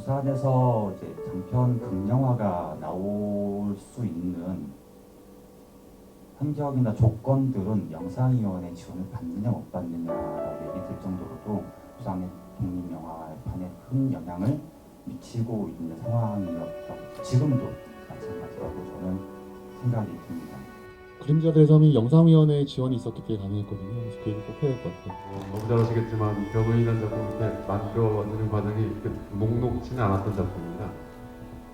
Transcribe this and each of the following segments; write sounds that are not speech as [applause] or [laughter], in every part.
부산에서 이제 장편 극영화가 나올 수 있는 환경이나 조건들은 영상위원회 지원을 받느냐 못 받느냐라고 얘기 들 정도로도 부산의 독립영화판에 큰 영향을 미치고 있는 상황이었다고 지금도 마찬가지라고 저는 생각이 듭니다. 그림자 대섬이 영상위원회 지원이 있었기 때문에 가능했거든요. 그래서 그 얘기 꼭 해야 될것 같아요. 어, 너무 잘 아시겠지만 벽의이라는 작품 이렇게 만들어지는 과정이 녹록지는 않았던 작품입니다.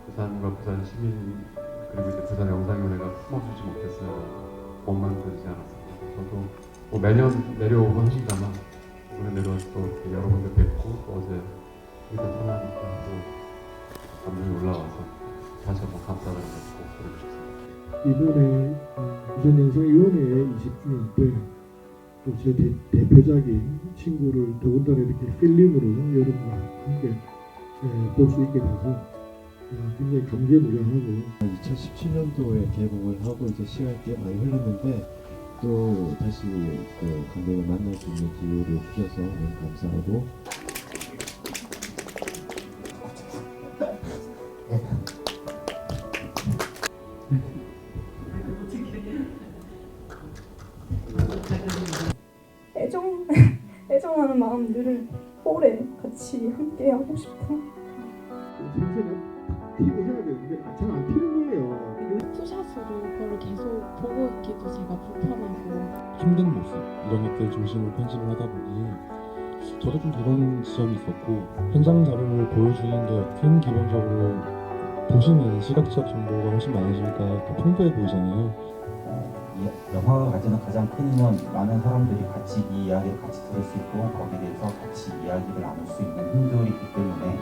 부산과 부산 시민 그리고 이제 부산 영상위원회가 품어주지 못했어요. 못 만들지 않았습니다. 저도 뭐 매년 내려오고 하시다만 오늘 내려와서 또 이렇게 여러 분들 뵙고 또 어제 이렇게 통화하니까 또 감정이 올라와서 다시 한번 꼭 드리고 싶습니다. 이번에 어, 부산영상위원회 20주년 때 또 제 대표작인 친구를 더군다나 이렇게 필름으로 여러분과 함께 볼 수 있게 돼서 어, 굉장히 감개무량하고. 2017년도에 개봉을 하고 이제 시간이 꽤 많이 흘렀는데 또 다시 그 감독을 만날 수 있는 기회를 주셔서 너무 감사하고 애정 [laughs] 애정하는 마음들을 오래 같이 함께 하고 싶어. 생생한 티를 해야 되는데 잘안 튀는 거예요. 투샷으로 그걸 계속 보고 있기도 제가 불편하고 힘든 모습 이런 것들 중심으로 편집을 하다 보니 저도 좀 그런 지점이 있었고 현장 자료를 보여주는 게 큰 기본적으로 보시는 시각적 정보가 훨씬 많아지니까 더 풍부해 보이잖아요. 이 영화가 가지는 가장 큰 힘은 많은 사람들이 같이 이 이야기를 같이 들을 수 있고 거기에 대해서 같이 이야기를 나눌 수 있는 힘들이 있기 때문에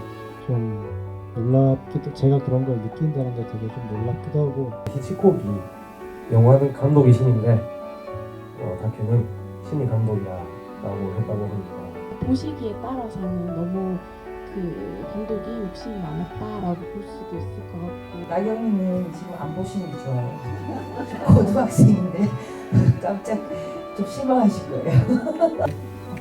좀 놀랍기도 제가 그런 걸 느낀다는 게 되게 좀 놀랍기도 하고 히치콕이 영화는 감독이 신인데 어, 다큐는 신이 감독이야 라고 했다고 합니다. 보시기에 따라서는 너무 그 감독이 욕심이 많았다라고 볼 수도 있을 것 같고 나경이는 지금 안 보시는 게 좋아요. 고등학생인데 [laughs] 깜짝 좀 실망하실 거예요. [laughs]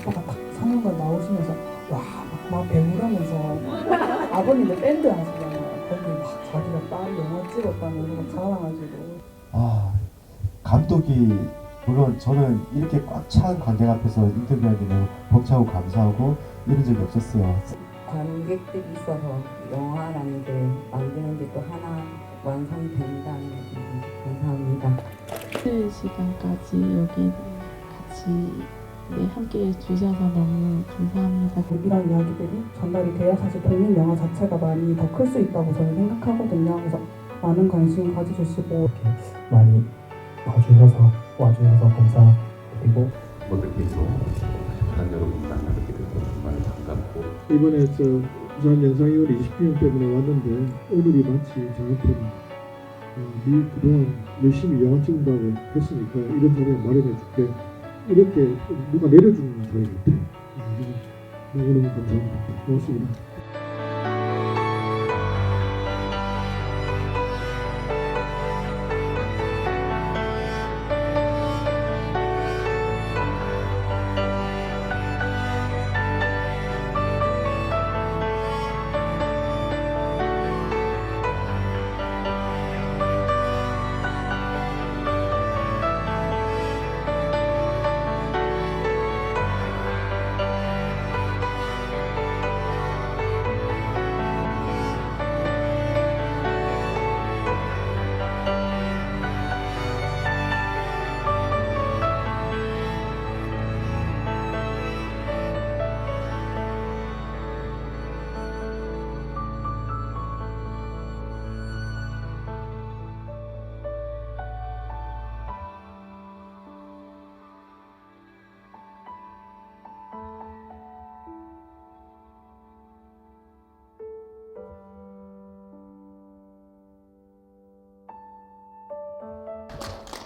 아빠가 딱 상영관 나오시면서 와, 막, 막 배우라면서 [laughs] 아버님도 밴드 하시잖아요. 거기 막 자기가 딸 영화 찍었다면서 막 자랑하시고. 아 감독이 물론 저는 이렇게 꽉 찬 관객 앞에서 인터뷰하기 너무 벅차고 감사하고 이런 적이 없었어요. 관객들이 있어서 영화라는 게 만드는 게 또 하나 완성된다는 게 감사합니다. 그 시간까지 여기 같이 네, 함께 해주셔서 너무 감사합니다. 이런 이야기들이 전달이 돼야 사실 독립 영화 자체가 많이 더 클 수 있다고 저는 생각하거든요. 그래서 많은 관심 가져주시고 많이 봐주셔서 와주셔서 감사드리고 모델케이스로 부산 여러분 만나뵙게 돼서 정말 반갑고 이번에 저 부산 영상위원회 20주년 때문에 왔는데 오늘이 마치 저한테는 어, 네 그동안 열심히 영화 찍는다고 했으니까 이런 자리에 마련해 줄게. 이렇게 누가 내려주는 자리 같아 요 너무너무 감사합니다. 고맙습니다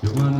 영화는